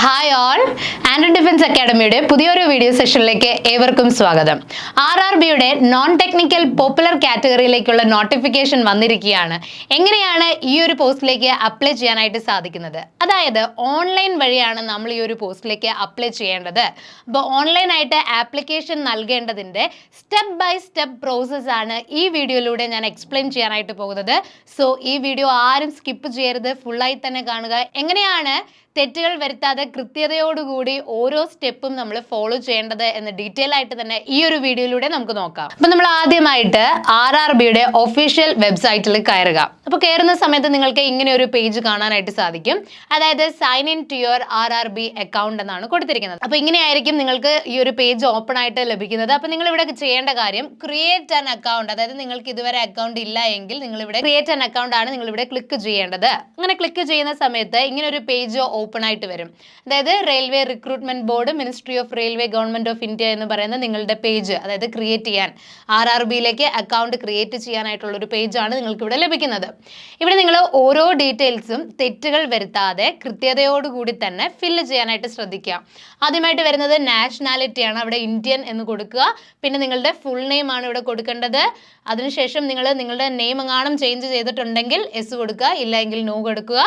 Hi all and defence അക്കാഡമിയുടെ പുതിയൊരു video സെഷനിലേക്ക് ഏവർക്കും സ്വാഗതം. ആർ ആർ ബിയുടെ നോൺ ടെക്നിക്കൽ പോപ്പുലർ കാറ്റഗറിയിലേക്കുള്ള നോട്ടിഫിക്കേഷൻ വന്നിരിക്കുകയാണ്. എങ്ങനെയാണ് ഈ ഒരു പോസ്റ്റിലേക്ക് അപ്ലൈ ചെയ്യാനായിട്ട് സാധിക്കുന്നത്? അതായത് ഓൺലൈൻ വഴിയാണ് നമ്മൾ ഈ ഒരു പോസ്റ്റിലേക്ക് അപ്ലൈ ചെയ്യേണ്ടത്. അപ്പോൾ ഓൺലൈനായിട്ട് ആപ്ലിക്കേഷൻ നൽകേണ്ടതിന്റെ സ്റ്റെപ്പ് ബൈ സ്റ്റെപ്പ് പ്രോസസ്സ് ആണ് ഈ വീഡിയോയിലൂടെ ഞാൻ എക്സ്പ്ലെയിൻ ചെയ്യാനായിട്ട് പോകുന്നത്. സോ ഈ വീഡിയോ ആരും സ്കിപ്പ് ചെയ്യരുത്. ഫുള്ളായി തന്നെ കാണുക. എങ്ങനെയാണ് തെറ്റുകൾ വരുത്താതെ കൃത്യതയോടുകൂടി ഓരോ സ്റ്റെപ്പും നമ്മൾ ഫോളോ ചെയ്യേണ്ടത് എന്ന് ഡീറ്റെയിൽ ആയിട്ട് തന്നെ ഈ ഒരു വീഡിയോയിലൂടെ നമുക്ക് നോക്കാം. അപ്പൊ നമ്മൾ ആദ്യമായിട്ട് ആർ ആർ ബിയുടെ ഒഫീഷ്യൽ വെബ്സൈറ്റിൽ കയറുക. അപ്പൊ കയറുന്ന സമയത്ത് നിങ്ങൾക്ക് ഇങ്ങനെ ഒരു പേജ് കാണാനായിട്ട് സാധിക്കും. അതായത് sign in to your R R B account എന്നാണ് കൊടുത്തിരിക്കുന്നത്. അപ്പൊ ഇങ്ങനെയായിരിക്കും നിങ്ങൾക്ക് ഈ ഒരു പേജ് ഓപ്പൺ ആയിട്ട് ലഭിക്കുന്നത്. അപ്പൊ നിങ്ങൾ ഇവിടെ ചെയ്യേണ്ട കാര്യം ക്രിയേറ്റ് ആൻ അക്കൗണ്ട് അതായത് നിങ്ങൾക്ക് ഇതുവരെ അക്കൗണ്ട് ഇല്ല എങ്കിൽ നിങ്ങൾ ഇവിടെ ക്രിയേറ്റ് ആൻ അക്കൗണ്ട് ആണ് നിങ്ങൾ ഇവിടെ ക്ലിക്ക് ചെയ്യേണ്ടത്. അങ്ങനെ ക്ലിക്ക് ചെയ്യുന്ന സമയത്ത് ഇങ്ങനെ ഒരു പേജ് ഓപ്പൺ ആയിട്ട് വരും. അതായത് railway recruitment board ministry of railway government of India എന്ന് പറയുന്ന നിങ്ങളുടെ പേജ് അതായത് ക്രിയേറ്റ് ചെയ്യാൻ ആർ ആർ ബിയിലേക്ക് അക്കൗണ്ട് ക്രിയേറ്റ് ചെയ്യാനായിട്ടുള്ള ഒരു പേജാണ് നിങ്ങൾക്ക് ഇവിടെ ലഭിക്കുന്നത്. ഇവിടെ നിങ്ങൾ ഓരോ ഡീറ്റെയിൽസും തെറ്റുകൾ വരുത്താതെ കൃത്യതയോടുകൂടി തന്നെ ഫില്ല് ചെയ്യാനായിട്ട് ശ്രദ്ധിക്കുക. ആദ്യമായിട്ട് വരുന്നത് നാഷണാലിറ്റിയാണ് അവിടെ ഇന്ത്യൻ എന്ന് കൊടുക്കുക. പിന്നെ നിങ്ങളുടെ ഫുൾ നെയിം ആണ് ഇവിടെ കൊടുക്കേണ്ടത്. അതിനുശേഷം നിങ്ങൾ നിങ്ങളുടെ നെയിം എങ്ങാനും ചേഞ്ച് ചെയ്തിട്ടുണ്ടെങ്കിൽ എസ് കൊടുക്കുക. ഇല്ലെങ്കിൽ നോ കൊടുക്കുക.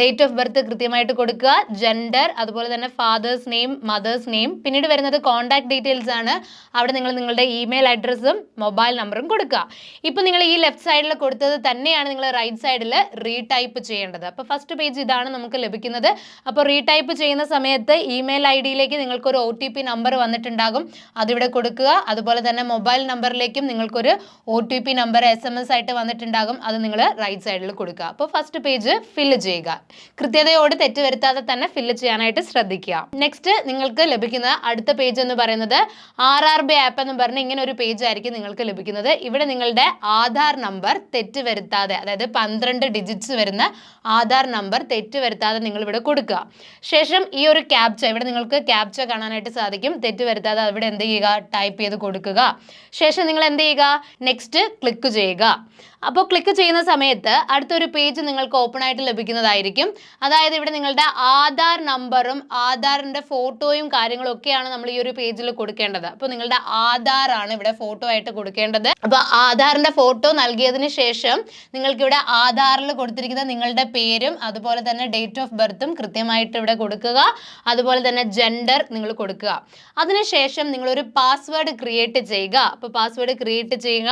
ഡേറ്റ് ഓഫ് ബർത്ത് കൃത്യമായിട്ട് കൊടുക്കുക. ജെൻഡർ അതുപോലെ തന്നെ ഫാദേഴ്സ് നെയിം മദേഴ്സ് നെയിം പിന്നീട് വരുന്നത് കോൺടാക്ട് ഡീറ്റെയിൽസ് ആണ്. അവിടെ നിങ്ങൾ നിങ്ങളുടെ ഇമെയിൽ അഡ്രസ്സും മൊബൈൽ നമ്പറും കൊടുക്കുക. ഇപ്പോൾ നിങ്ങൾ ഈ ലെഫ്റ്റ് സൈഡിൽ കൊടുത്തത് തന്നെയാണ് നിങ്ങൾ റൈറ്റ് സൈഡിൽ റീടൈപ്പ് ചെയ്യേണ്ടത്. അപ്പോൾ ഫസ്റ്റ് പേജ് ഇതാണ് നമുക്ക് ലഭിക്കുന്നത്. അപ്പോൾ റീടൈപ്പ് ചെയ്യുന്ന സമയത്ത് ഇമെയിൽ ഐ ഡിയിലേക്ക് നിങ്ങൾക്കൊരു ഒ ടി പി നമ്പർ വന്നിട്ടുണ്ടാകും. അതിവിടെ കൊടുക്കുക. അതുപോലെ തന്നെ മൊബൈൽ നമ്പറിലേക്കും നിങ്ങൾക്കൊരു O T P number S M S ആയിട്ട് വന്നിട്ടുണ്ടാകും. അത് നിങ്ങൾ റൈറ്റ് സൈഡിൽ കൊടുക്കുക. അപ്പോൾ ഫസ്റ്റ് പേജ് ഫില്ല് ചെയ്യുക. കൃത്യതയോട് തെറ്റ് വരുത്താതെ തന്നെ ഫില്ല് ചെയ്യാനായിട്ട് ശ്രദ്ധിക്കുക. നെക്സ്റ്റ് നിങ്ങൾക്ക് ലഭിക്കുന്ന അടുത്ത പേജ് എന്ന് പറയുന്നത് ആർ ആർ ബി ആപ്പ് എന്ന് പറഞ്ഞ് ഇങ്ങനെ ഒരു പേജ് ആയിരിക്കും നിങ്ങൾക്ക് ലഭിക്കുന്നത്. ഇവിടെ നിങ്ങളുടെ ആധാർ നമ്പർ തെറ്റ് വരുത്താതെ അതായത് പന്ത്രണ്ട് ഡിജിറ്റ്സ് വരുന്ന ആധാർ നമ്പർ തെറ്റ് വരുത്താതെ നിങ്ങൾ ഇവിടെ കൊടുക്കുക. ശേഷം ഈ ഒരു ക്യാപ്ച ഇവിടെ നിങ്ങൾക്ക് ക്യാപ്ച കാണാനായിട്ട് സാധിക്കും. തെറ്റ് വരുത്താതെ അവിടെ എന്ത് ചെയ്യുക? ടൈപ്പ് ചെയ്ത് കൊടുക്കുക. ശേഷം നിങ്ങൾ എന്ത് ചെയ്യുക? നെക്സ്റ്റ് ക്ലിക്ക് ചെയ്യുക. അപ്പോൾ ക്ലിക്ക് ചെയ്യുന്ന സമയത്ത് അടുത്തൊരു പേജ് നിങ്ങൾക്ക് ഓപ്പൺ ആയിട്ട് ലഭിക്കുന്നതായിരിക്കും. അതായത് ഇവിടെ നിങ്ങളുടെ ആധാർ നമ്പറും ആധാറിന്റെ ഫോട്ടോയും കാര്യങ്ങളും ഒക്കെയാണ് നമ്മൾ ഈ ഒരു പേജിൽ കൊടുക്കേണ്ടത്. അപ്പോൾ നിങ്ങളുടെ ആധാറാണ് ഇവിടെ ഫോട്ടോ ആയിട്ട് കൊടുക്കേണ്ടത്. അപ്പോൾ ആധാറിന്റെ ഫോട്ടോ നൽകിയതിന് ശേഷം നിങ്ങൾക്ക് ഇവിടെ ആധാറിൽ കൊടുത്തിരിക്കുന്ന നിങ്ങളുടെ പേരും അതുപോലെ തന്നെ ഡേറ്റ് ഓഫ് ബർത്തും കൃത്യമായിട്ട് ഇവിടെ കൊടുക്കുക. അതുപോലെ തന്നെ ജെൻഡർ നിങ്ങൾ കൊടുക്കുക. അതിനുശേഷം നിങ്ങളൊരു പാസ്വേഡ് ക്രിയേറ്റ് ചെയ്യുക. അപ്പോൾ പാസ്വേഡ് ക്രിയേറ്റ് ചെയ്യുക.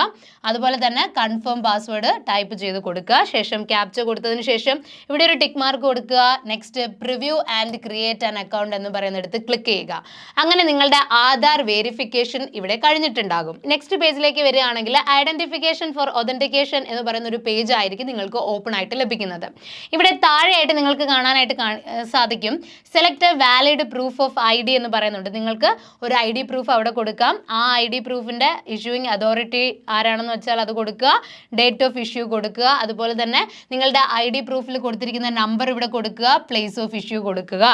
അതുപോലെ തന്നെ കൺഫേം പാസ്വേഡ് ടൈപ്പ് ചെയ്ത് കൊടുക്കുക. ശേഷം ക്യാപ്ചർ കൊടുത്തതിന് ശേഷം ഇവിടെ ഒരു ടിക്ക് മാർക്ക് കൊടുക്കുക. Next preview and create an account എന്ന് പറയുന്നിടത്ത് ക്ലിക്ക് ചെയ്യുക. അങ്ങനെ നിങ്ങളുടെ ആധാർ വെരിഫിക്കേഷൻ ഇവിടെ കഴിഞ്ഞിട്ടുണ്ടാകും. നെക്സ്റ്റ് പേജിലേക്ക് വരികയാണെങ്കിൽ ഐഡന്റിഫിക്കേഷൻ ഫോർ ഒതന്റിക്കേഷൻ എന്ന് പറയുന്ന ഒരു പേജ് ആയിരിക്കും നിങ്ങൾക്ക് ഓപ്പൺ ആയിട്ട് ലഭിക്കുന്നത്. ഇവിടെ താഴെയായിട്ട് നിങ്ങൾക്ക് കാണാനായിട്ട് സാധിക്കും. Select valid proof of I D എന്ന് പറയുന്നുണ്ട്. നിങ്ങൾക്ക് ഒരു ഐ ഡി പ്രൂഫ് അവിടെ കൊടുക്കാം. ആ ഐ ഡി പ്രൂഫിന്റെ ഇഷ്യൂയിങ് അതോറിറ്റി ആരാണെന്ന് വെച്ചാൽ അത് കൊടുക്കുക. ഡേറ്റ് ഓഫ് ഇഷ്യൂ കൊടുക്കുക. അതുപോലെ തന്നെ നിങ്ങളുടെ ഐ ഡി പ്രൂഫിൽ കൊടുത്തിരിക്കുന്ന നമ്പർ ഇവിടെ കൊടുക്കുക. പ്ലേസ് ഓഫ് ഇഷ്യൂ കൊടുക്കുക.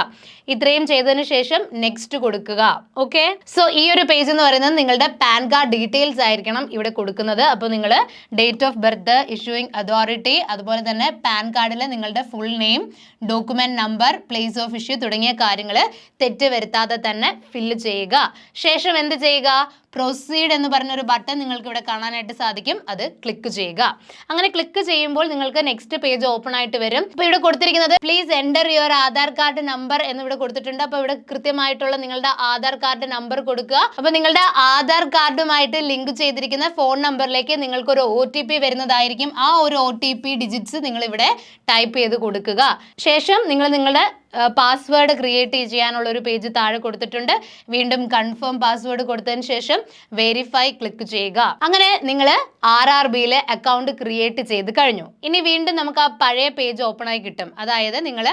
ഇത്രയും ചെയ്തതിന് ശേഷം നെക്സ്റ്റ് കൊടുക്കുക. ഓക്കെ സോ ഈ ഒരു പേജ് എന്ന് പറയുന്നത് നിങ്ങളുടെ പാൻ കാർഡ് ഡീറ്റെയിൽസ് ആയിരിക്കണം ഇവിടെ കൊടുക്കുന്നത്. അപ്പോൾ നിങ്ങൾ date of birth issuing authority അതുപോലെ തന്നെ പാൻ കാർഡിലെ നിങ്ങളുടെ full name document number place of issue തുടങ്ങിയ കാര്യങ്ങൾ തെറ്റ് വരുത്താതെ തന്നെ ഫില്ല് ചെയ്യുക. ശേഷം എന്ത് ചെയ്യുക? പ്രൊസീഡ് എന്ന് പറഞ്ഞൊരു ബട്ടൺ നിങ്ങൾക്ക് ഇവിടെ കാണാനായിട്ട് സാധിക്കും. അത് ക്ലിക്ക് ചെയ്യുക. അങ്ങനെ ക്ലിക്ക് ചെയ്യുമ്പോൾ നിങ്ങൾക്ക് നെക്സ്റ്റ് പേജ് ഓപ്പൺ ആയിട്ട് വരും. അപ്പോൾ ഇവിടെ കൊടുത്തിരിക്കുന്നത് please enter your Aadhaar card number എന്ന് ഇവിടെ കൊടുത്തിട്ടുണ്ട്. അപ്പോൾ ഇവിടെ കൃത്യമായിട്ടുള്ള നിങ്ങളുടെ ആധാർ കാർഡ് നമ്പർ കൊടുക്കുക. അപ്പോൾ നിങ്ങളുടെ ആധാർ കാർഡുമായിട്ട് ലിങ്ക് ചെയ്തിരിക്കുന്ന ഫോൺ നമ്പറിലേക്ക് നിങ്ങൾക്ക് ഒരു ഒ ടി പി വരുന്നതായിരിക്കും. ആ ഒരു ഒ ടി പി ഡിജിറ്റ്സ് നിങ്ങൾ ഇവിടെ ടൈപ്പ് ചെയ്ത് കൊടുക്കുക. ശേഷം നിങ്ങൾ നിങ്ങളുടെ പാസ്വേഡ് ക്രിയേറ്റ് ചെയ്യാനുള്ള ഒരു പേജ് താഴെ കൊടുത്തിട്ടുണ്ട്. വീണ്ടും കൺഫേം പാസ്വേഡ് കൊടുത്തതിന് ശേഷം വെരിഫൈ ക്ലിക്ക് ചെയ്യുക. അങ്ങനെ നിങ്ങൾ ആർ ആർ ബിയിലെ അക്കൗണ്ട് ക്രിയേറ്റ് ചെയ്ത് കഴിഞ്ഞു. ഇനി വീണ്ടും നമുക്ക് ആ പഴയ പേജ് ഓപ്പൺ ആയി കിട്ടും. അതായത് നിങ്ങൾ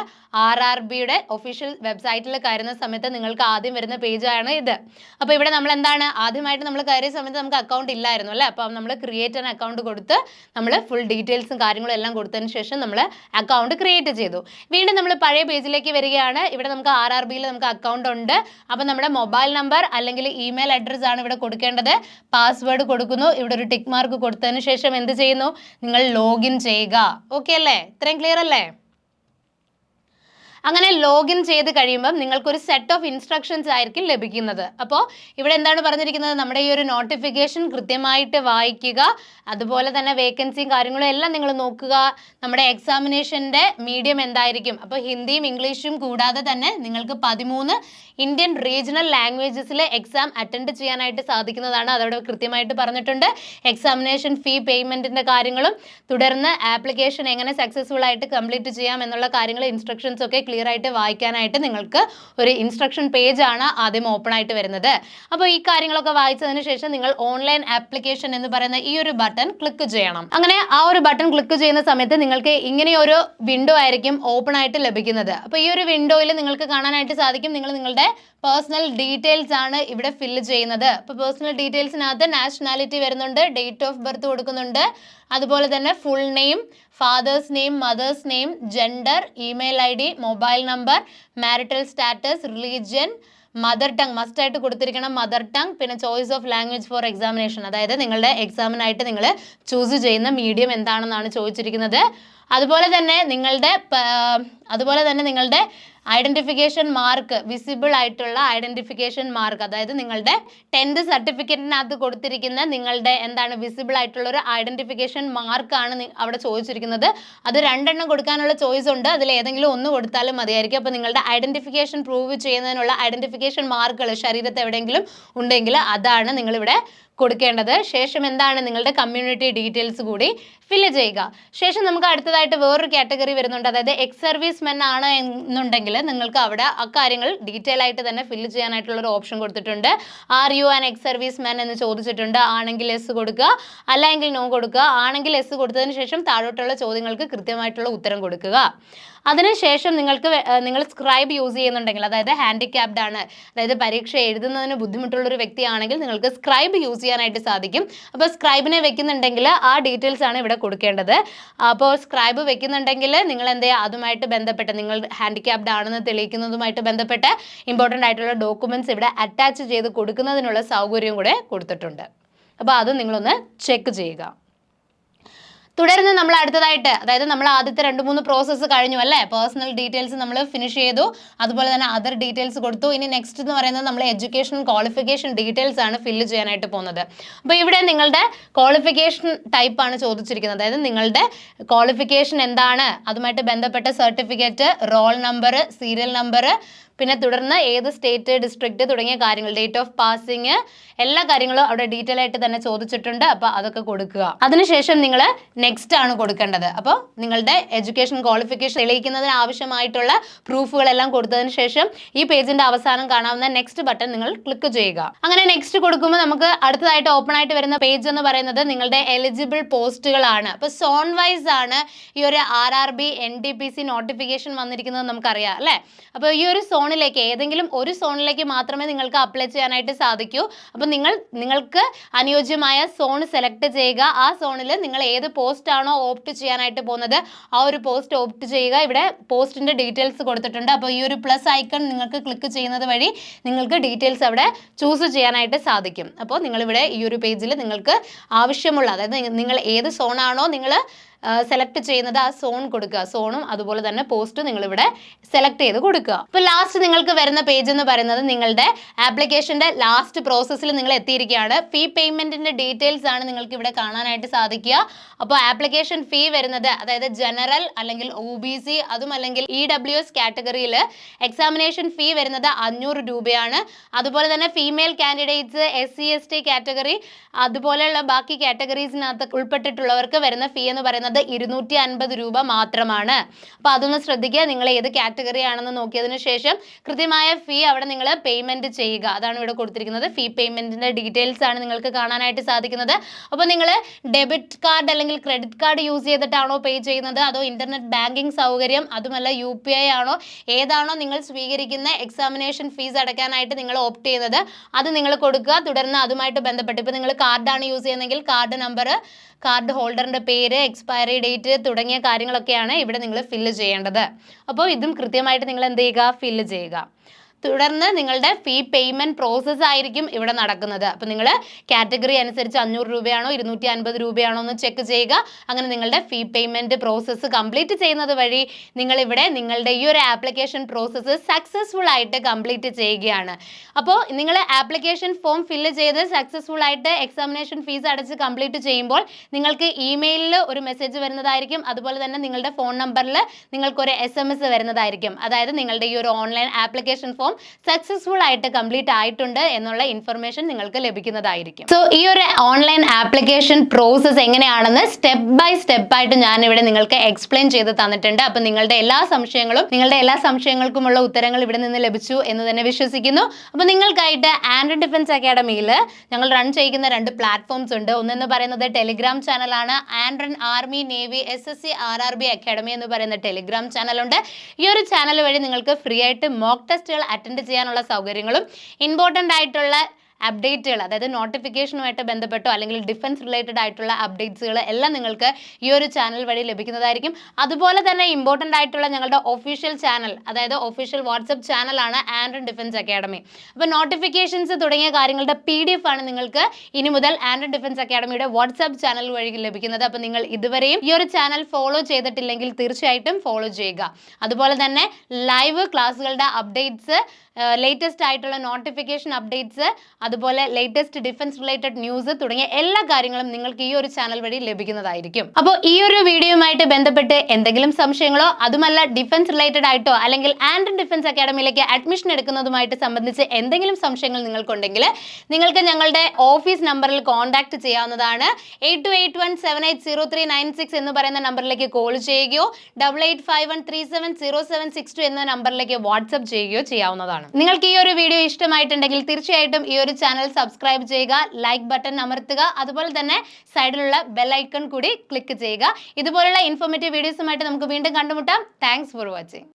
ആർ ആർ ബിയുടെ ഒഫീഷ്യൽ വെബ്സൈറ്റിൽ കയറുന്ന സമയത്ത് നിങ്ങൾക്ക് ആദ്യം വരുന്ന പേജാണ് ഇത്. അപ്പോൾ ഇവിടെ നമ്മൾ എന്താണ്? ആദ്യമായിട്ട് നമ്മൾ കയറിയ സമയത്ത് നമുക്ക് അക്കൗണ്ട് ഇല്ലായിരുന്നു അല്ലേ? അപ്പോൾ നമ്മൾ ക്രിയേറ്റ് ആൻ അക്കൗണ്ട് കൊടുത്ത് നമ്മൾ ഫുൾ ഡീറ്റെയിൽസും കാര്യങ്ങളും എല്ലാം കൊടുത്തതിന് ശേഷം നമ്മൾ അക്കൗണ്ട് ക്രിയേറ്റ് ചെയ്തു. വീണ്ടും നമ്മൾ പഴയ പേജിലേക്ക് വരികയാണ്. ഇവിടെ നമുക്ക് ആർ ആർ ബിയിൽ നമുക്ക് അക്കൗണ്ട് ഉണ്ട്. അപ്പം നമ്മുടെ മൊബൈൽ നമ്പർ അല്ലെങ്കിൽ ഇമെയിൽ അഡ്രസ്സ് ആണ് ഇവിടെ കൊടുക്കേണ്ടത്. പാസ്വേഡ് കൊടുക്കുന്നു. ഇവിടെ ഒരു ടിക്ക് മാർക്ക് കൊടുത്തതിന് ശേഷം എന്ത് ചെയ്യുന്നു? നിങ്ങൾ ലോഗിൻ ചെയ്യുക. ഓക്കെ അല്ലേ? ഇത്രയും ക്ലിയർ അല്ലേ? അങ്ങനെ ലോഗിൻ ചെയ്ത് കഴിയുമ്പം നിങ്ങൾക്കൊരു സെറ്റ് ഓഫ് ഇൻസ്ട്രക്ഷൻസ് ആയിരിക്കും ലഭിക്കുന്നത്. അപ്പോൾ ഇവിടെ എന്താണ് പറഞ്ഞിരിക്കുന്നത്? നമ്മുടെ ഈ ഒരു നോട്ടിഫിക്കേഷൻ കൃത്യമായിട്ട് വായിക്കുക അതുപോലെ തന്നെ വേക്കൻസിയും കാര്യങ്ങളും എല്ലാം നിങ്ങൾ നോക്കുക. നമ്മുടെ എക്സാമിനേഷന്റെ മീഡിയം എന്തായിരിക്കും? അപ്പോൾ ഹിന്ദിയും ഇംഗ്ലീഷും കൂടാതെ തന്നെ നിങ്ങൾക്ക് പതിമൂന്ന് ഇന്ത്യൻ റീജിയണൽ ലാംഗ്വേജസിലെ എക്സാം അറ്റൻഡ് ചെയ്യാനായിട്ട് സാധിക്കുന്നതാണ് അതവിടെ കൃത്യമായിട്ട് പറഞ്ഞിട്ടുണ്ട്. എക്സാമിനേഷൻ ഫീ പേയ്മെന്റിന്റെ കാര്യങ്ങളും തുടർന്ന് ആപ്ലിക്കേഷൻ എങ്ങനെ സക്സസ്ഫുൾ ആയിട്ട് കംപ്ലീറ്റ് ചെയ്യാം എന്നുള്ള കാര്യങ്ങൾ ഇൻസ്ട്രക്ഷൻസ് ഒക്കെ ക്ലിയർ ആയിട്ട് വായിക്കാനായിട്ട് നിങ്ങൾക്ക് ഒരു ഇൻസ്ട്രക്ഷൻ പേജ് ആണ് ആദ്യം ഓപ്പൺ ആയിട്ട് വരുന്നത്. അപ്പോൾ ഈ കാര്യങ്ങളൊക്കെ വായിച്ചതിന് ശേഷം നിങ്ങൾ ഓൺലൈൻ ആപ്ലിക്കേഷൻ എന്ന് പറയുന്ന ഈ ഒരു ബട്ടൺ ക്ലിക്ക് ചെയ്യണം. അങ്ങനെ ആ ഒരു ബട്ടൺ ക്ലിക്ക് ചെയ്യുന്ന സമയത്ത് നിങ്ങൾക്ക് ഇങ്ങനെ ഒരു വിൻഡോ ആയിരിക്കും ഓപ്പൺ ആയിട്ട് ലഭിക്കുന്നത്. അപ്പോൾ ഈ ഒരു വിൻഡോയിൽ നിങ്ങൾക്ക് കാണാനായിട്ട് സാധിക്കും. നിങ്ങൾ നിങ്ങളുടെ പേഴ്സണൽ ഡീറ്റെയിൽസ് ആണ് ഇവിടെ ഫില്ല് ചെയ്യുന്നത്. അപ്പോൾ പേഴ്സണൽ ഡീറ്റെയിൽസിനകത്ത് നാഷണാലിറ്റി വരുന്നുണ്ട് ഡേറ്റ് ഓഫ് ബർത്ത് കൊടുക്കുന്നുണ്ട് അതുപോലെ തന്നെ full name father's name mother's name gender email I D mobile number marital status religion mother tongue must ആയിട്ട് കൊടുത്തിരിക്കണം മദർ ടങ് പിന്നെ choice of language for examination അതായത് നിങ്ങളുടെ എക്സാമിനായിട്ട് നിങ്ങൾ ചൂസ് ചെയ്യുന്ന മീഡിയം എന്താണെന്നാണ് ചോദിച്ചിരിക്കുന്നത്. അതുപോലെ തന്നെ നിങ്ങളുടെ അതുപോലെ തന്നെ നിങ്ങളുടെ ഐഡന്റിഫിക്കേഷൻ മാർക്ക് വിസിബിൾ ആയിട്ടുള്ള ഐഡന്റിഫിക്കേഷൻ മാർക്ക് അതായത് നിങ്ങളുടെ ടെൻത്ത് സർട്ടിഫിക്കറ്റിനകത്ത് കൊടുത്തിരിക്കുന്ന നിങ്ങളുടെ എന്താണ് വിസിബിൾ ആയിട്ടുള്ള ഒരു ഐഡന്റിഫിക്കേഷൻ മാർക്കാണ് അവിടെ ചോദിച്ചിരിക്കുന്നത്. അത് രണ്ടെണ്ണം കൊടുക്കാനുള്ള ചോയ്സ് ഉണ്ട്. അതിൽ ഏതെങ്കിലും ഒന്ന് കൊടുത്താലും മതിയായിരിക്കും. അപ്പോൾ നിങ്ങളുടെ ഐഡന്റിഫിക്കേഷൻ പ്രൂവ് ചെയ്യുന്നതിനുള്ള ഐഡന്റിഫിക്കേഷൻ മാർക്കുകൾ ശരീരത്ത് എവിടെയെങ്കിലും ഉണ്ടെങ്കിൽ അതാണ് നിങ്ങളിവിടെ കൊടുക്കേണ്ടത്. ശേഷം എന്താണ് നിങ്ങളുടെ കമ്മ്യൂണിറ്റി ഡീറ്റെയിൽസ് കൂടി ഫില്ല് ചെയ്യുക. ശേഷം നമുക്ക് അടുത്തതായിട്ട് വേറൊരു കാറ്റഗറി വരുന്നുണ്ട്. അതായത് എക്സ് സർവീസ് മെൻ ആണ് എന്നുണ്ടെങ്കിൽ നിങ്ങൾക്ക് അവിടെ അക്കാര്യങ്ങൾ ഡീറ്റെയിൽ ആയിട്ട് തന്നെ ഫില്ല് ചെയ്യാനായിട്ടുള്ള ഒരു ഓപ്ഷൻ കൊടുത്തിട്ടുണ്ട്. Are you an ex serviceman എന്ന് ചോദിച്ചിട്ടുണ്ട്. ആണെങ്കിൽ എസ് കൊടുക്കുക. അല്ലെങ്കിൽ നോ കൊടുക്കുക. ആണെങ്കിൽ എസ് കൊടുത്തതിന് ശേഷം താഴോട്ടുള്ള ചോദ്യങ്ങൾക്ക് കൃത്യമായിട്ടുള്ള ഉത്തരം കൊടുക്കുക. അതിനുശേഷം നിങ്ങൾക്ക് നിങ്ങൾ സ്ക്രൈബ് യൂസ് ചെയ്യുന്നുണ്ടെങ്കിൽ അതായത് ഹാൻഡിക്യാപ്ഡ് ആണ് അതായത് പരീക്ഷ എഴുതുന്നതിന് ബുദ്ധിമുട്ടുള്ള ഒരു വ്യക്തിയാണെങ്കിൽ നിങ്ങൾക്ക് സ്ക്രൈബ് യൂസ് ചെയ്യാനായിട്ട് സാധിക്കും. അപ്പോൾ സ്ക്രൈബിനെ വെക്കുന്നുണ്ടെങ്കിൽ ആ ഡീറ്റെയിൽസ് ആണ് ഇവിടെ കൊടുക്കേണ്ടത്. അപ്പോൾ സ്ക്രൈബ് വെക്കുന്നുണ്ടെങ്കിൽ നിങ്ങൾ എന്ത് ചെയ്യുക? അതുമായിട്ട് ബന്ധപ്പെട്ട് നിങ്ങൾ ഹാൻഡിക്യാപ്ഡ് ആണെന്ന് തെളിയിക്കുന്നതുമായിട്ട് ബന്ധപ്പെട്ട് ഇമ്പോർട്ടന്റ് ആയിട്ടുള്ള ഡോക്യുമെന്റ്സ് ഇവിടെ അറ്റാച്ച് ചെയ്ത് കൊടുക്കുന്നതിനുള്ള സൗകര്യം കൂടെ കൊടുത്തിട്ടുണ്ട്. അപ്പോൾ അത് നിങ്ങളൊന്ന് ചെക്ക് ചെയ്യുക. തുടർന്ന് നമ്മൾ അടുത്തതായിട്ട് അതായത് നമ്മൾ ആദ്യത്തെ രണ്ട് മൂന്ന് പ്രോസസ്സ് കഴിഞ്ഞു അല്ലേ? പേഴ്സണൽ ഡീറ്റെയിൽസ് നമ്മൾ ഫിനിഷ് ചെയ്തു. അതുപോലെ തന്നെ അതർ ഡീറ്റെയിൽസ് കൊടുത്തു. ഇനി നെക്സ്റ്റ് എന്ന് പറയുന്നത് നമ്മൾ എഡ്യൂക്കേഷൻ ക്വാളിഫിക്കേഷൻ ഡീറ്റെയിൽസ് ആണ് ഫില്ല് ചെയ്യാനായിട്ട് പോകുന്നത്. അപ്പോൾ ഇവിടെ നിങ്ങളുടെ ക്വാളിഫിക്കേഷൻ ടൈപ്പ് ആണ് ചോദിച്ചിരിക്കുന്നത്. അതായത് നിങ്ങളുടെ ക്വാളിഫിക്കേഷൻ എന്താണ്? അതുമായിട്ട് ബന്ധപ്പെട്ട certificate roll number serial number പിന്നെ തുടർന്ന് ഏത് സ്റ്റേറ്റ് ഡിസ്ട്രിക്ട് തുടങ്ങിയ കാര്യങ്ങൾ ഡേറ്റ് ഓഫ് പാസിങ് എല്ലാ കാര്യങ്ങളും അവിടെ ഡീറ്റെയിൽ ആയിട്ട് തന്നെ ചോദിച്ചിട്ടുണ്ട്. അപ്പോൾ അതൊക്കെ കൊടുക്കുക. അതിനുശേഷം നിങ്ങൾ നെക്സ്റ്റ് ആണ് കൊടുക്കേണ്ടത്. അപ്പോൾ നിങ്ങളുടെ എഡ്യൂക്കേഷൻ ക്വാളിഫിക്കേഷൻ തെളിയിക്കുന്നതിന് ആവശ്യമായിട്ടുള്ള പ്രൂഫുകളെല്ലാം കൊടുത്തതിന് ശേഷം ഈ പേജിന്റെ അവസാനം കാണാവുന്ന നെക്സ്റ്റ് ബട്ടൺ നിങ്ങൾ ക്ലിക്ക് ചെയ്യുക. അങ്ങനെ നെക്സ്റ്റ് കൊടുക്കുമ്പോൾ നമുക്ക് അടുത്തതായിട്ട് ഓപ്പൺ ആയിട്ട് വരുന്ന പേജ് എന്ന് പറയുന്നത് നിങ്ങളുടെ എലിജിബിൾ പോസ്റ്റുകളാണ് അപ്പോൾ സോൺ വൈസ് ആണ് ഈ ഒരു R R B N T P C notification വന്നിരിക്കുന്നത് നമുക്കറിയാം അല്ലേ? അപ്പോൾ ഈ ഒരു സോണിലേക്ക് ഏതെങ്കിലും ഒരു സോണിലേക്ക് മാത്രമേ നിങ്ങൾക്ക് അപ്ലൈ ചെയ്യാനായിട്ട് സാധിക്കൂ. അപ്പോൾ നിങ്ങൾ നിങ്ങൾക്ക് അനുയോജ്യമായ സോൺ സെലക്ട് ചെയ്യുക. ആ സോണിൽ നിങ്ങൾ ഏത് പോസ്റ്റ് ആണോ ഓപ്റ്റ് ചെയ്യാനായിട്ട് പോകുന്നത് ആ ഒരു പോസ്റ്റ് ഓപ്റ്റ് ചെയ്യുക. ഇവിടെ പോസ്റ്റിന്റെ ഡീറ്റെയിൽസ് കൊടുത്തിട്ടുണ്ട്. അപ്പോൾ ഈ ഒരു പ്ലസ് ഐക്കൺ നിങ്ങൾക്ക് ക്ലിക്ക് ചെയ്യുന്നത് വഴി നിങ്ങൾക്ക് ഡീറ്റെയിൽസ് അവിടെ ചൂസ് ചെയ്യാനായിട്ട് സാധിക്കും. അപ്പോൾ നിങ്ങളിവിടെ ഈ ഒരു പേജിൽ നിങ്ങൾക്ക് ആവശ്യമുള്ള അതായത് നിങ്ങൾ ഏത് സോണാണോ നിങ്ങൾ സെലക്ട് ചെയ്യുന്നത് ആ സോൺ കൊടുക്കുക. സോണും അതുപോലെ തന്നെ പോസ്റ്റും നിങ്ങൾ ഇവിടെ സെലക്ട് ചെയ്ത് കൊടുക്കുക. അപ്പോൾ ലാസ്റ്റ് നിങ്ങൾക്ക് വരുന്ന പേജ് എന്ന് പറയുന്നത് നിങ്ങളുടെ ആപ്ലിക്കേഷന്റെ ലാസ്റ്റ് പ്രോസസ്സിൽ നിങ്ങൾ എത്തിയിരിക്കുകയാണ്. ഫീ പേയ്മെന്റിന്റെ ഡീറ്റെയിൽസ് ആണ് നിങ്ങൾക്ക് ഇവിടെ കാണാനായിട്ട് സാധിക്കുക. അപ്പോൾ ആപ്ലിക്കേഷൻ ഫീ വരുന്നത് അതായത് ജനറൽ അല്ലെങ്കിൽ ഒ ബി സി അതും അല്ലെങ്കിൽ ഇ ഡബ്ല്യു എസ് കാറ്റഗറിയിൽ എക്സാമിനേഷൻ ഫീ വരുന്നത് അഞ്ഞൂറ് രൂപയാണ്. അതുപോലെ തന്നെ female candidates S C S T category അതുപോലെയുള്ള ബാക്കി കാറ്റഗറീസിനകത്ത് ഉൾപ്പെട്ടിട്ടുള്ളവർക്ക് വരുന്ന ഫീ എന്ന് പറയുന്നത് ഇരുന്നൂറ്റി അൻപത് രൂപ മാത്രമാണ്. അപ്പോൾ അതൊന്ന് ശ്രദ്ധിക്കുക. നിങ്ങൾ ഏത് കാറ്റഗറി ആണെന്ന് നോക്കിയതിന് ശേഷം കൃത്യമായ ഫീ അവിടെ നിങ്ങൾ പേയ്മെന്റ് ചെയ്യുക. അതാണ് ഇവിടെ കൊടുത്തിരിക്കുന്നത്. ഫീ പേയ്മെന്റിന്റെ ഡീറ്റെയിൽസ് ആണ് നിങ്ങൾക്ക് കാണാനായിട്ട് സാധിക്കുന്നത്. അപ്പോൾ നിങ്ങൾ ഡെബിറ്റ് കാർഡ് അല്ലെങ്കിൽ ക്രെഡിറ്റ് കാർഡ് യൂസ് ചെയ്തിട്ടാണോ പേ ചെയ്യുന്നത്? അതോ ഇന്റർനെറ്റ് ബാങ്കിങ് സൗകര്യം അതുമല്ല യു പി ഐ ആണോ? ഏതാണോ നിങ്ങൾ സ്വീകരിക്കുന്ന എക്സാമിനേഷൻ ഫീസ് അടയ്ക്കാനായിട്ട് നിങ്ങൾ ഓപ്റ്റ് ചെയ്യുന്നത്. അത് നിങ്ങൾ കൊടുക്കുക. തുടർന്ന് അതുമായിട്ട് ബന്ധപ്പെട്ട് ഇപ്പോൾ നിങ്ങൾ കാർഡാണ് യൂസ് ചെയ്യുന്നതെങ്കിൽ കാർഡ് നമ്പർ കാർഡ് ഹോൾഡറിന്റെ പേര് എക്സ്പയറി ഡേറ്റ് തുടങ്ങിയ കാര്യങ്ങളൊക്കെയാണ് ഇവിടെ നിങ്ങൾ ഫില്ല് ചെയ്യേണ്ടത്. അപ്പോൾ ഇതും കൃത്യമായിട്ട് നിങ്ങൾ എന്ത് ചെയ്യുക? ഫില്ല് ചെയ്യുക. തുടർന്ന് നിങ്ങളുടെ ഫീ പേയ്മെന്റ് പ്രോസസ്സ് ആയിരിക്കും ഇവിടെ നടക്കുന്നത്. അപ്പോൾ നിങ്ങൾ കാറ്റഗറി അനുസരിച്ച് അഞ്ഞൂറ് രൂപയാണോ ഇരുന്നൂറ്റി അൻപത് രൂപയാണോ എന്ന് ചെക്ക് ചെയ്യുക. അങ്ങനെ നിങ്ങളുടെ ഫീ പേയ്മെന്റ് പ്രോസസ്സ് കംപ്ലീറ്റ് ചെയ്യുന്നത് വഴി നിങ്ങൾ ഇവിടെ നിങ്ങളുടെ ഈ ഒരു ആപ്ലിക്കേഷൻ പ്രോസസ്സ് സക്സസ്ഫുൾ ആയിട്ട് കംപ്ലീറ്റ് ചെയ്യുകയാണ്. അപ്പോൾ നിങ്ങൾ ആപ്ലിക്കേഷൻ ഫോം ഫില്ല് ചെയ്ത് സക്സസ്ഫുൾ ആയിട്ട് എക്സാമിനേഷൻ ഫീസ് അടച്ച് കംപ്ലീറ്റ് ചെയ്യുമ്പോൾ നിങ്ങൾക്ക് ഇമെയിലിൽ ഒരു മെസ്സേജ് വരുന്നതായിരിക്കും. അതുപോലെ തന്നെ നിങ്ങളുടെ ഫോൺ നമ്പറിൽ നിങ്ങൾക്കൊരു എസ് എം എസ് വരുന്നതായിരിക്കും. അതായത് നിങ്ങളുടെ ഈ ഒരു ഓൺലൈൻ ആപ്ലിക്കേഷൻ ഫോം സക്സസ്ഫുൾ ആയിട്ട് കംപ്ലീറ്റ് ആയിട്ടുണ്ട് എന്നുള്ള ഇൻഫർമേഷൻ നിങ്ങൾക്ക് ലഭിക്കുന്നതായിരിക്കും. സോ ഈ ഒരു ഓൺലൈൻ ആപ്ലിക്കേഷൻ പ്രോസസ് എങ്ങനെയാണെന്ന് സ്റ്റെപ്പ് ബൈ സ്റ്റെപ്പ് ആയിട്ട് ഞാൻ ഇവിടെ നിങ്ങൾക്ക് എക്സ്പ്ലെയിൻ ചെയ്ത് തന്നിട്ടുണ്ട്. അപ്പം നിങ്ങളുടെ എല്ലാ സംശയങ്ങളും നിങ്ങളുടെ എല്ലാ സംശയങ്ങൾക്കുമുള്ള ഉത്തരങ്ങൾ ഇവിടെ നിന്ന് ലഭിച്ചു എന്ന് തന്നെ വിശ്വസിക്കുന്നു. അപ്പോൾ നിങ്ങൾക്കായിട്ട് ആൻഡ് ഡിഫൻസ് അക്കാഡമിയിൽ ഞങ്ങൾ റൺ ചെയ്യുന്ന രണ്ട് പ്ലാറ്റ്ഫോംസ് ഉണ്ട്. ഒന്നെന്ന് പറയുന്നത് ടെലിഗ്രാം ചാനലാണ് ആൻഡ്രൻ army navy S S C R R B academy എന്ന് പറയുന്ന ടെലിഗ്രാം ചാനലുണ്ട് ഈ ഒരു ചാനൽ വഴി നിങ്ങൾക്ക് ഫ്രീ ആയിട്ട് മോക്ക് ടെസ്റ്റുകൾ അറ്റൻഡ് ചെയ്യാനുള്ള സൗകര്യങ്ങളും ഇമ്പോർട്ടന്റ് ആയിട്ടുള്ള അപ്ഡേറ്റുകൾ അതായത് നോട്ടിഫിക്കേഷനുമായിട്ട് ബന്ധപ്പെട്ടോ അല്ലെങ്കിൽ ഡിഫൻസ് റിലേറ്റഡ് ആയിട്ടുള്ള അപ്ഡേറ്റ്സുകൾ എല്ലാം നിങ്ങൾക്ക് ഈ ഒരു ചാനൽ വഴി ലഭിക്കുന്നതായിരിക്കും. അതുപോലെ തന്നെ ഇമ്പോർട്ടന്റ് ആയിട്ടുള്ള ഞങ്ങളുടെ ഒഫീഷ്യൽ ചാനൽ അതായത് ഒഫീഷ്യൽ വാട്സപ്പ് ചാനലാണ് ആൻഡ് ഡിഫൻസ് അക്കാഡമി അപ്പോൾ നോട്ടിഫിക്കേഷൻസ് തുടങ്ങിയ കാര്യങ്ങളുടെ പി ഡി എഫ് ആണ് നിങ്ങൾക്ക് ഇനി മുതൽ ആൻഡ് ഡിഫൻസ് അക്കാഡമിയുടെ വാട്സപ്പ് ചാനൽ വഴി ലഭിക്കുന്നത്. അപ്പോൾ നിങ്ങൾ ഇതുവരെയും ഈ ഒരു ചാനൽ ഫോളോ ചെയ്തിട്ടില്ലെങ്കിൽ തീർച്ചയായിട്ടും ഫോളോ ചെയ്യുക. അതുപോലെ തന്നെ ലൈവ് ക്ലാസ്സുകളുടെ അപ്ഡേറ്റ്സ് ലേറ്റസ്റ്റ് ആയിട്ടുള്ള നോട്ടിഫിക്കേഷൻ അപ്ഡേറ്റ്സ് അതുപോലെ ലേറ്റസ്റ്റ് ഡിഫൻസ് റിലേറ്റഡ് ന്യൂസ് തുടങ്ങിയ എല്ലാ കാര്യങ്ങളും നിങ്ങൾക്ക് ഈ ഒരു ചാനൽ വഴി ലഭിക്കുന്നതായിരിക്കും. അപ്പോൾ ഈ ഒരു വീഡിയോയുമായിട്ട് ബന്ധപ്പെട്ട് എന്തെങ്കിലും സംശയങ്ങളോ അതുമല്ല ഡിഫൻസ് റിലേറ്റഡ് ആയിട്ടോ അല്ലെങ്കിൽ ആൻഡ് ഡിഫൻസ് അക്കാഡമിയിലേക്ക് അഡ്മിഷൻ എടുക്കുന്നതുമായിട്ട് സംബന്ധിച്ച് എന്തെങ്കിലും സംശയങ്ങൾ നിങ്ങൾക്കുണ്ടെങ്കിൽ നിങ്ങൾക്ക് ഞങ്ങളുടെ ഓഫീസ് നമ്പറിൽ കോൺടാക്ട് ചെയ്യാവുന്നതാണ്. Eight two eight one seven eight zero three nine six എന്ന് പറയുന്ന നമ്പറിലേക്ക് കോൾ ചെയ്യുകയോ double eight five one three seven zero seven six two എന്ന നമ്പറിലേക്ക് വാട്സപ്പ് ചെയ്യുകയോ ചെയ്യാവുന്നതാണ്. നിങ്ങൾക്ക് ഈ ഒരു വീഡിയോ ഇഷ്ടമായിട്ടുണ്ടെങ്കിൽ തീർച്ചയായിട്ടും ഈ ഒരു ചാനൽ സബ്സ്ക്രൈബ് ചെയ്യുക ലൈക്ക് ബട്ടൺ അമർത്തുക അതുപോലെ തന്നെ സൈഡിലുള്ള ബെല്ലൈക്കൺ കൂടി ക്ലിക്ക് ചെയ്യുക. ഇതുപോലുള്ള ഇൻഫോർമേറ്റീവ് വീഡിയോസുമായിട്ട് നമുക്ക് വീണ്ടും കണ്ടുമുട്ടാം. Thanks for watching